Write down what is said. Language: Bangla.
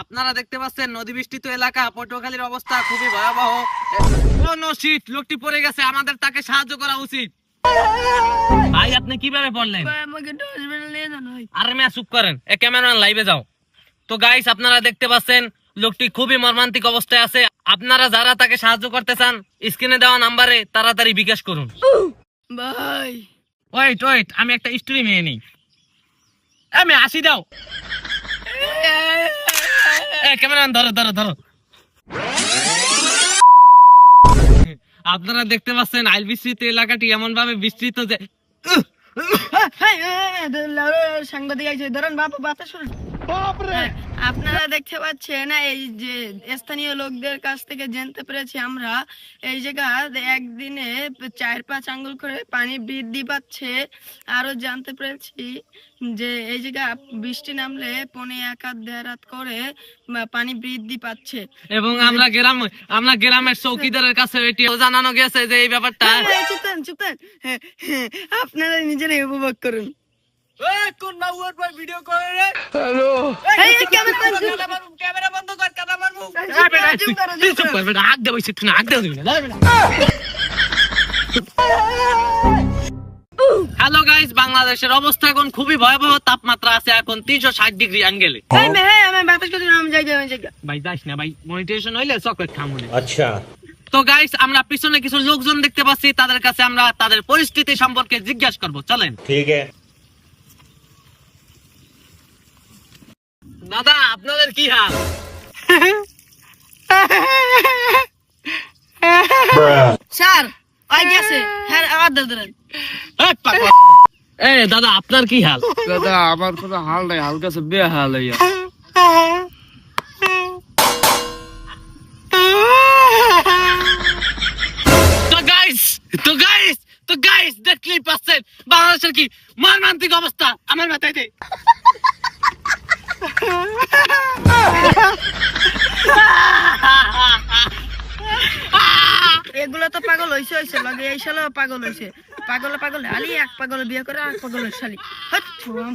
আপনারা দেখতে পাচ্ছেন নদী বৃষ্টিত এলাকা পটুয়াখালীর অবস্থা খুবই ভয়াবহ। কোন শীত লোকটি পড়ে গেছে আমাদের তাকে সাহায্য করা উচিত। ভাই আপনি কীভাবে পড়লেন? আরে মেয়া চুপ করেন। এ ক্যামেরাম্যান লাইভে যাও। তো গাইস আপনারা দেখতে পাচ্ছেন লোকটি খুবই মর্মান্তিক অবস্থায় আছে। আপনারা যারা তাকে সাহায্য করতে চান স্ক্রিনে দেওয়া নাম্বারে তাড়াতাড়ি বিকাশ করুন। ভাই। ওয়েট ওয়েট আমি একটা স্টোরি মেয়ে নিই। আমি আসি দাও। ধরো ধরো ধরো। আপনারা দেখতে পাচ্ছেন আইল বিস্তৃত এলাকাটি এমন ভাবে বিস্তৃত যে সাংবাদিক আছে ধরেন বাপ বাতাস আপনারা দেখতে পাচ্ছেন এই যে স্থানীয় লোকদের কাছ থেকে জানতে পেরেছি আমরা এই জায়গা একদিনে চার পাঁচ আঙ্গুল করে পানি বৃদ্ধি পাচ্ছে। আরও জানতে পেরেছি যে এই জায়গা বৃষ্টি নামলে পনে এক হাত দেড় হাত করে পানি বৃদ্ধি পাচ্ছে। এবং আমরা গ্রাম আমরা গ্রামের চৌকিদারের কাছে এটিও জানানো গেছে যে এই ব্যাপারটা। হ্যাঁ, হ্যাঁ, আপনারা নিজেরাই উপভোগ করুন। হ্যালো। গাইস বাংলাদেশের অবস্থা এখন খুবই ভয়াবহ তাপমাত্রা আছে এখন তিনশো ষাট ডিগ্রি অ্যাঙ্গেলে ভাই যাস না ভাই মনিটেশন হইলে চকলেট খামুনে আচ্ছা। তো গাইস আমরা পিছনে কিছু লোকজন দেখতে পাচ্ছি তাদের কাছে আমরা তাদের পরিস্থিতি সম্পর্কে জিজ্ঞাসা করব চলেন। ঠিক আছে। দাদা আপনাদের কি হাল? স্যার ওই গেছে হ্যাঁ আবার ধরে ধরেন এই পাগলা। এই দাদা আপনার কি হাল? দাদা আমার কোনো হাল নাই হালকা সে বেহাল হইয়া তো গাইস তো গাইস তো গাইস দেখলেই পাচ্ছেন। বাংলাদেশের কি মর্মান্তিক অবস্থা আমার মাথায় দে। এগুলো তো পাগল হইছে হইছে। লগে এই সালে পাগল হইছে। পাগল পাগল আলি, এক পাগল বিয়ে করে আর পাগল শালি। ছুয়াম।